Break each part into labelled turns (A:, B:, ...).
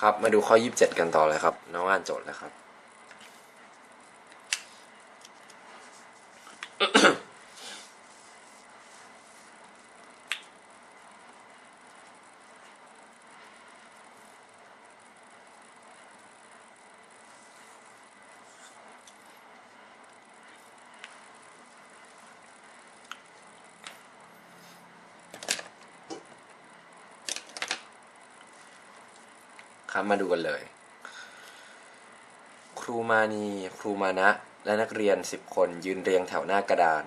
A: ครับ มาดูข้อ 27 กันต่อเลยครับ น้องอ่านโจทย์แล้วครับ ครับมาดูกันเลย ครูมานี ครูมานะ และนักเรียน 10 คนยืนเรียงแถวหน้ากระดาน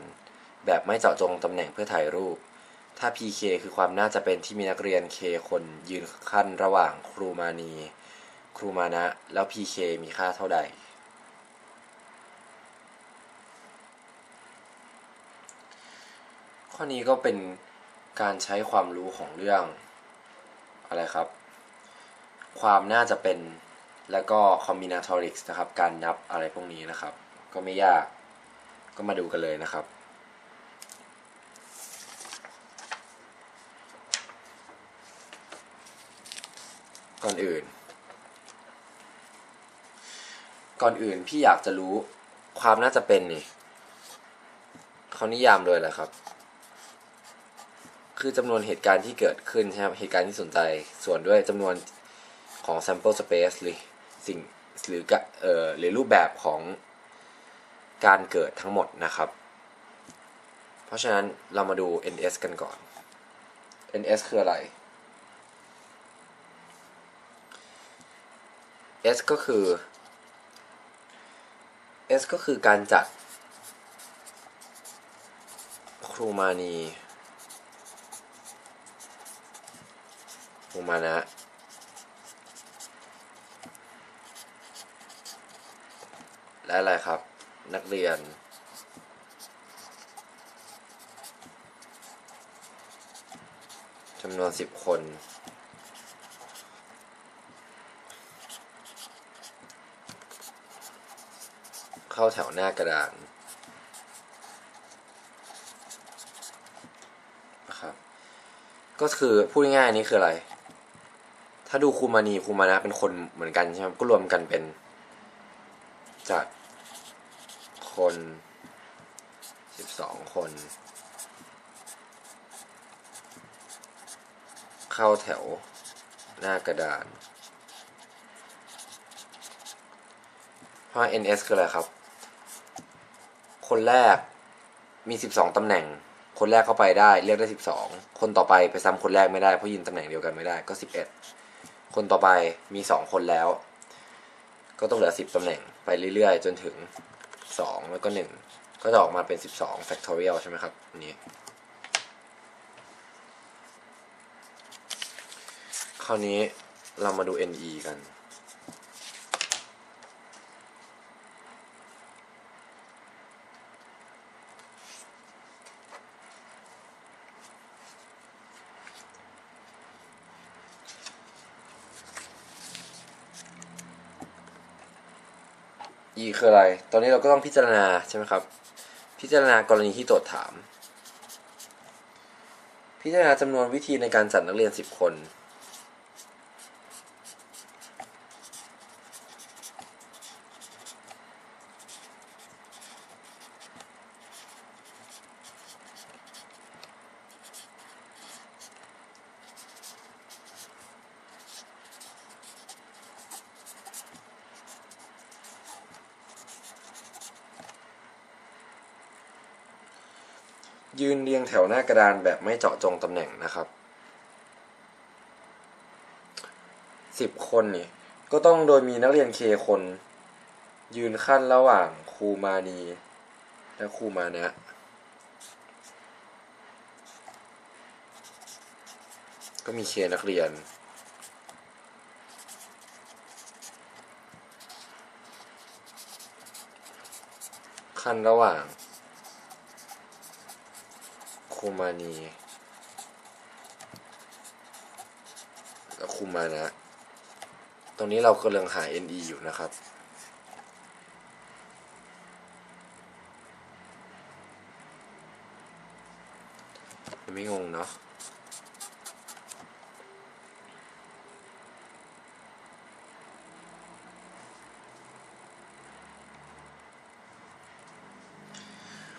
A: แบบไม่เจาะจงตำแหน่งเพื่อถ่ายรูป ถ้า PK คือความน่าจะเป็นที่มีนักเรียน K คนยืนขั้นระหว่างครูมานี ครูมานะ แล้ว PK มีค่าเท่าใด ข้อนี้ก็เป็นการใช้ความรู้ของเรื่อง อะไรครับ ความน่าจะเป็นแล้วก็ combinatorics นะครับ การนับอะไรพวกนี้นะครับ ก็ไม่ยากก็มาดูกันเลยนะครับ ก่อนอื่น ก่อนอื่นพี่อยากจะรู้ความน่าจะเป็นนี่เขานิยามโดยอะไรครับ คือจำนวนเหตุการณ์ที่เกิดขึ้นใช่ไหมเหตุการณ์ที่สนใจส่วนด้วยจำนวน ของ sample space หรือสิ่งหรือกเอ่อหรือรูปแบบของการเกิดทั้งหมดนะครับ เพราะฉะนั้นเรามาดู ns กันก่อน ns คืออะไร s ก็คือ s ก็คือการจัดครูมานีครูมานะ และอะไรครับ นักเรียน จำนวนสิบคน เข้าแถวหน้ากระดานนะครับ ก็คือพูดง่ายๆนนี้คืออะไร ถ้าดูครูมานีครูมานะเป็นคนเหมือนกันใช่ไหมก็รวมกันเป็นจัด คนสิบสองคน เข้าแถวหน้ากระดานเพราะ NS คืออะไรครับ คนแรกมีสิบสองตำแหน่ง คนแรกเข้าไปได้เรียกได้สิบสองคนต่อไปไปซ้ำคนแรกไม่ได้เพราะยืนตำแหน่งเดียวกันไม่ได้ก็สิบเอ็ดคนต่อไปมีสองคนแล้ว ก็ต้องเหลือสิบตำแหน่งไปเรื่อยๆ จนถึง สองแล้วก็หนึ่งก็จะออกมาเป็นสิบสอง factorial ใช่ไหมครับอันนี้คราวนี้เรามาดู NE กัน E คืออะไร ตอนนี้เราก็ต้องพิจารณาใช่ไหมครับ พิจารณากรณีที่โจทย์ถาม พิจารณาจำนวนวิธีในการจัดนักเรียน 10 คน ยืนเรียงแถวหน้ากระดานแบบไม่เจาะจงตำแหน่งนะครับสิบคนนี่ก็ต้องโดยมีนักเรียนเคคน ยืนขั้นระหว่างครูมานี และครูมานะ ก็มีเคนักเรียน ขั้นระหว่าง คูมานี และคูมานะ ตรงนี้เรากำลังหา NE อยู่นะครับ ไม่งงเนาะ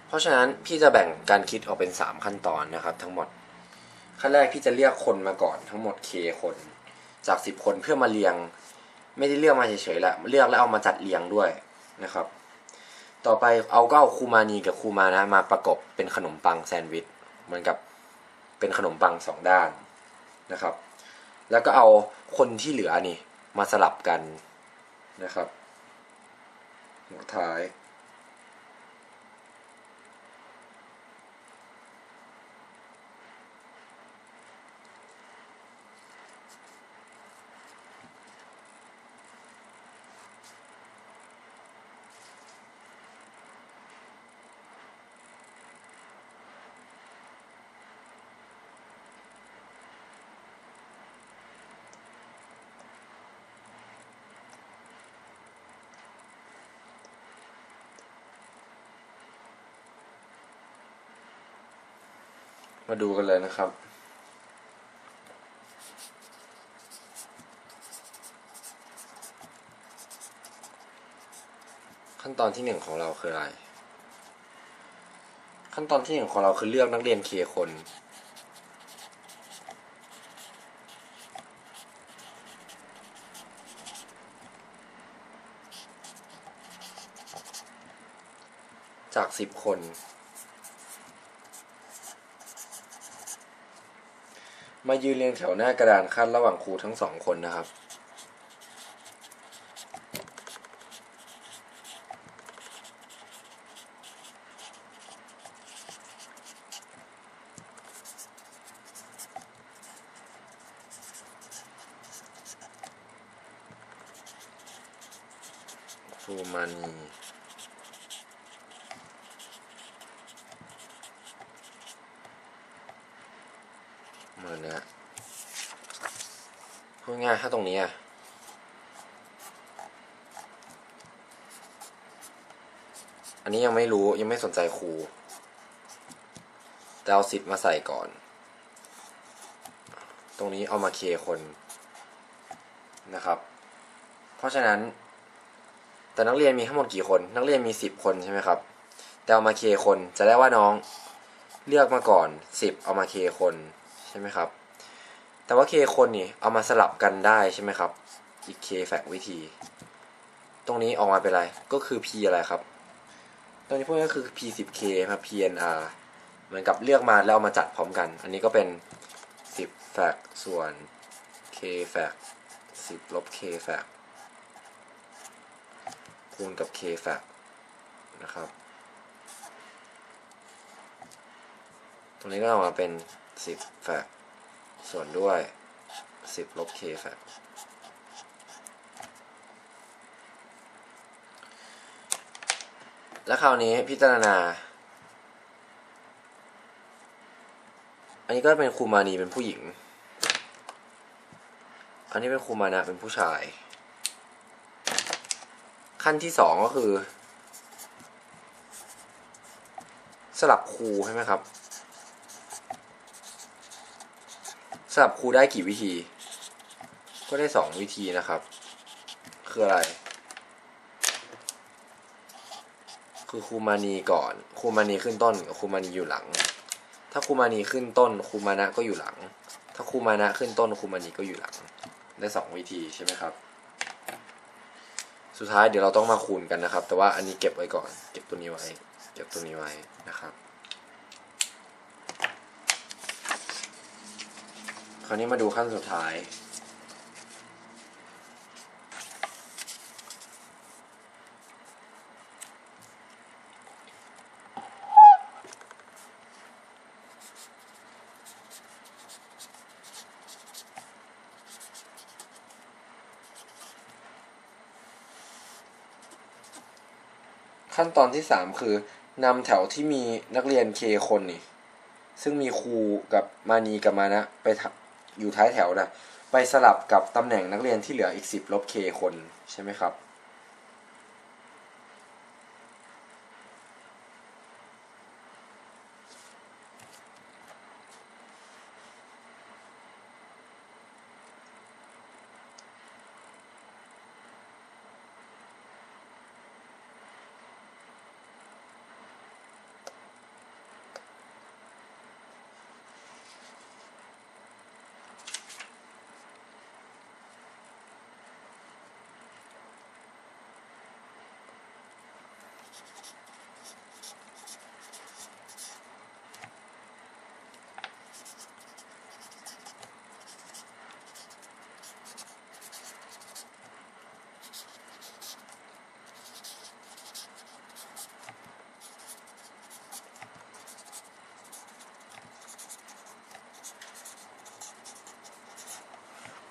A: เพราะฉะนั้นพี่จะแบ่งการคิดออกเป็นสามขั้นตอนนะครับ ทั้งหมด ขั้นแรกพี่จะเรียกคนมาก่อนทั้งหมด k คน จากสิบคนเพื่อมาเรียง ไม่ได้เลือกมาเฉยๆแหละเลือกแล้วเอามาจัดเรียงด้วยนะครับ ต่อไปเอาก็เอาคูมานีกับคูมานะมาประกบเป็นขนมปังแซนด์วิชเหมือนกับเป็นขนมปังสองด้านนะครับ แล้วก็เอาคนที่เหลือนี่มาสลับกันนะครับ หัวท้าย มาดูกันเลยนะครับ ขั้นตอนที่หนึ่งของเราคืออะไร ขั้นตอนที่หนึ่งของเราคือเลือกนักเรียนเคคนจากสิบคน มายืนเรียงแถวหน้ากระดานขั้นระหว่างครูทั้งสองคนนะครับ ครูมานี มาเนี่ยพูดง่ายถ้าตรงนี้อะอันนี้ยังไม่รู้ยังไม่สนใจครูแต่เอาสิทธิ์มาใส่ก่อน ตรงนี้เอามาเคคนนะครับ เพราะฉะนั้น แต่นักเรียนมีทั้งหมดกี่คน นักเรียนมีสิบคนใช่ไหมครับ แต่เอามาเคคนจะได้ว่าน้องเลือกมาก่อนสิบเอามาเคคน ใช่ไหมครับ แต่ว่าเคคนนี่เอามาสลับกันได้ใช่ไหมครับ อีกเคแฟกวิธี ตรงนี้ออกมาเป็นอะไร ก็คือ p อะไรครับ ตรงนี้พวกนี้ก็คือ p 10 k ครับ pnr เหมือนกับเลือกมาแล้วเอามาจัดพร้อมกัน อันนี้ก็เป็น 10แฟกส่วน k แฟก10ลบ k แฟกคูณกับ k fact นะครับ ตรงนี้ก็ออกมาเป็น 10 fact ส่วนด้วย 10 ลบ k fact และคราวนี้พิจารณา อันนี้ก็เป็นครูมานีเป็นผู้หญิง อันนี้เป็นครูมานะเป็นผู้ชาย ขั้นที่สองก็คือ สลับครูใช่ไหมครับ ส ลับครูได้กี่วิธี ก็ได้สองวิธีนะครับ คืออะไร คือครูมานีก่อนครูมานีขึ้นต้นกับครูมานีอยู่หลัง ถ้าครูมานีขึ้นต้นครูมานะก็อยู่หลัง ถ้าครูมานะขึ้นต้นครูมานีก็อยู่หลัง ได้สองวิธีใช่ไหมครับ สุดท้ายเดี๋ยวเราต้องมาคูณกันนะครับ แต่ว่าอันนี้เก็บไว้ก่อน เก็บตัวนี้ไว้ เก็บตัวนี้ไว้นะครับ คราวนี้มาดูขั้นสุดท้าย ขั้นตอนที่สามคือนำแถวที่มีนักเรียนเคคนนี่ ซึ่งมีครูกับมานีกับมานะไปทำ อยู่ท้ายแถวนะไปสลับกับตำแหน่งนักเรียนที่เหลืออีก 10 ลบเคคนใช่ไหมครับ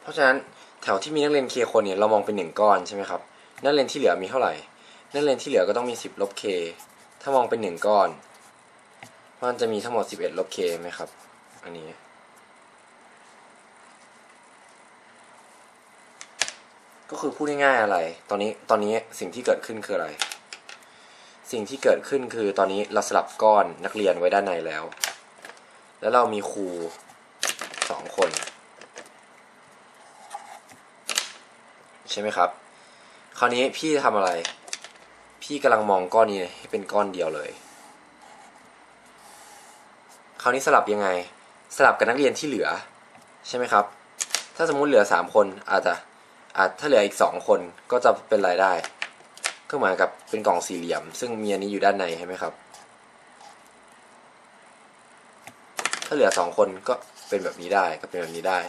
A: ราะฉะนั้นแถวที่มีนักเรียน k คนเนี่ยเรามองเป็นหนึ่งก้อนใช่ไหมครับนักเรียนที่เหลือมีเท่าไหร่ นักเรียนที่เหลือก็ต้องมี 10ลบ k ถ้ามองเป็นหนึ่งก้อน มันจะมีทั้งหมด 11ลบ k ไหมครับอันนี้ก็คือพูดง่ายๆอะไร ตอนนี้ ตอนนี้สิ่งที่เกิดขึ้นคืออะไร สิ่งที่เกิดขึ้นคือตอนนี้เราสลับก้อนนักเรียนไว้ด้านในแล้ว แล้วเรามีครูสองคน ช่ไหมครับ คราวนี้พี่จะทำอะไร พี่กำลังมองก้อนนี้ให้เป็นก้อนเดียวเลย คราวนี้สลับยังไง สลับกับนักเรียนที่เหลือ ใช่ไหมครับ ถ้าสมมุติเหลือสามคนอาจจะอาจถ้าเหลืออีกสองคนก็จะเป็นรายได้ก็เหมือนกับเป็นกล่องสี่เหลี่ยม ซึ่งมีอันนี้อยู่ด้านในใช่ไหมครับ ถ้าเหลือสองคนก็เป็นแบบนี้ได้ก็เป็นแบบนี้ได้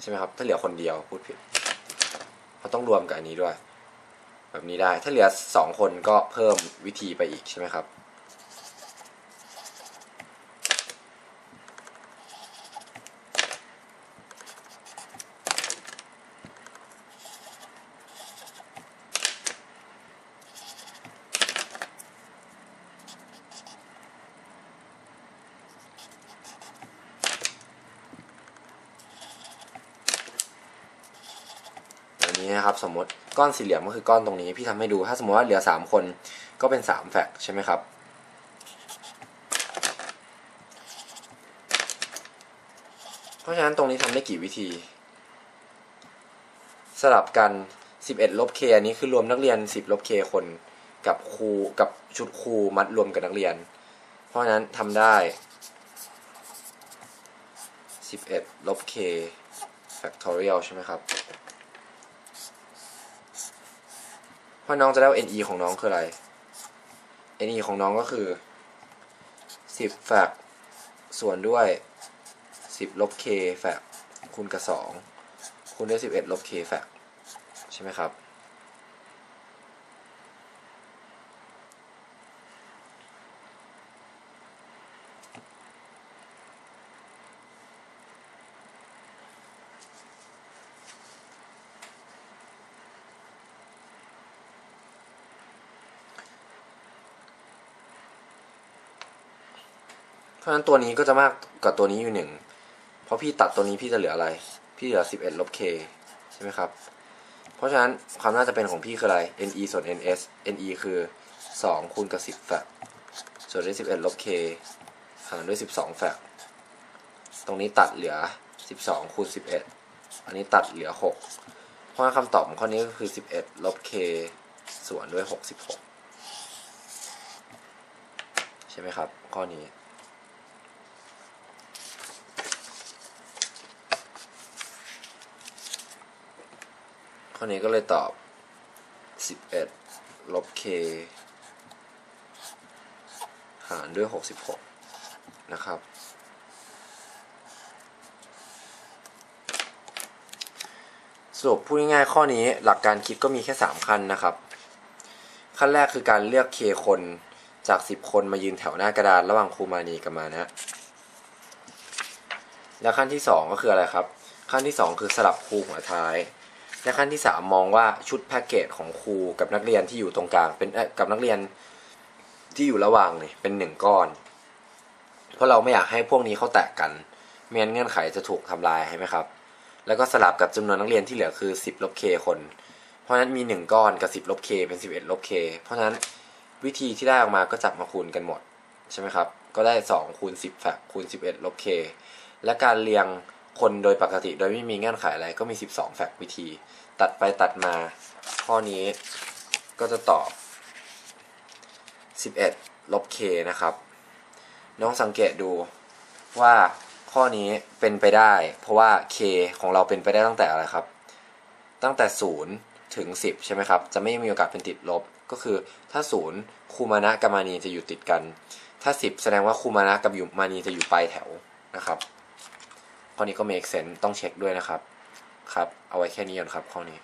A: ใช่ไหมครับ ถ้าเหลือคนเดียวพูดผิด เราต้องรวมกับอันนี้ด้วย แบบนี้ได้ถ้าเหลือสองคนก็เพิ่มวิธีไปอีกใช่ไหมครับ อั นี้นะครับสมมติก้อนสี่เหลี่ยมก็คือก้อนตรงนี้พี่ทำให้ดูถ้าสมมติว่าเหลือสามคนก็เป็นสามแฟกใช่ไหมครับเพราะฉะนั้นตรงนี้ทำได้กี่วิธี สลับกัน 11ลบ k อันนี้คือรวมนักเรียน 10ลบ k คนกับครูกับชุดครูมัดรวมกับนักเรียน เพราะฉะนั้นทำได้ 11ลบ k factorial ใช่ไหมครับ เพ ราะน้องจะได้ NE ของน้องคืออะไร NE ของน้องก็คือ 10แฟกส่วนด้วย 10 ลบ k แฟกคูณกับ 2 คูณด้วย 11 ลบ k แฟกใช่ไหมครับ ราะฉะนั้นตัวนี้ก็จะมากกว่าตัวนี้อยู่หนึ่งเพราะพี่ตัดตัวนี้พี่จะเหลืออะไร พี่เหลือ 11ลบ k ใช่ไหมครับ เพราะฉะนั้นความน่าจะเป็นของพี่คืออะไร ne ส่วน ns ne คือ 2 คูณกับ 10แฟกส่วนด้วย 11 ลบ k หารด้วย 12แฟกตรงนี้ตัดเหลือ 12 คูณ 11 อันนี้ตัดเหลือ 6 เพราะฉะนั้นคำตอบของข้อนี้ก็คือ 11 ลบ k ส่วนด้วย 66 ใช่ไหมครับ ข้อนี้ ข้อนี้ก็เลยตอบ 11 ลบ k หารด้วย 66 นะครับ สรุปพูดง่ายๆข้อนี้หลักการคิดก็มีแค่ 3 ขั้นนะครับ ขั้นแรกคือการเลือก k คนจาก 10 คนมายืนแถวหน้ากระดานระหว่างครูมานีกับมานะ และขั้นที่ 2 ก็คืออะไรครับ ขั้นที่ 2 คือสลับครูหัวท้าย และขั้นที่ 3 มองว่าชุดแพ็กเกจของครูกับนักเรียนที่อยู่ตรงกลางเป็นกับนักเรียนที่อยู่ระหว่างนี่เป็นหนึ่งก้อน เพราะเราไม่อยากให้พวกนี้เขาแตกกันไม่งั้นเงื่อนไขจะถูกทำลายใช่ไหมครับ แล้วก็สลับกับจำนวนนักเรียนที่เหลือคือ 10ลบ k คน เพราะฉะนั้นมี 1 ก้อนกับ 10ลบ k เป็น 11ลบ k เพราะฉะนั้นวิธีที่ได้ออกมาก็จับมาคูณกันหมดใช่ไหมครับ ก็ได้2คูณ10แฟกคูณ11ลบ k และการเรียง คนโดยปกติโดยไม่มีเงื่อนไขอะไรก็มี 12 แฟกวิธี ตัดไปตัดมา ข้อนี้ก็จะตอบ 11 ลบ k นะครับ น้องสังเกตดูว่าข้อนี้เป็นไปได้ เพราะว่า k ของเราเป็นไปได้ตั้งแต่อะไรครับ ตั้งแต่ 0 ถึง 10 ใช่ไหมครับ จะไม่มีโอกาสเป็นติดลบ ก็คือถ้า 0 คูมานะกับมานีจะอยู่ติดกัน ถ้า 10 แสดงว่าคูมานะกับยูมานีจะอยู่ปลายแถวนะครับ ข้อนี้ก็ make sense ต้องเช็คด้วยนะครับ ครับ เอาไว้แค่นี้ก่อนครับข้อนี้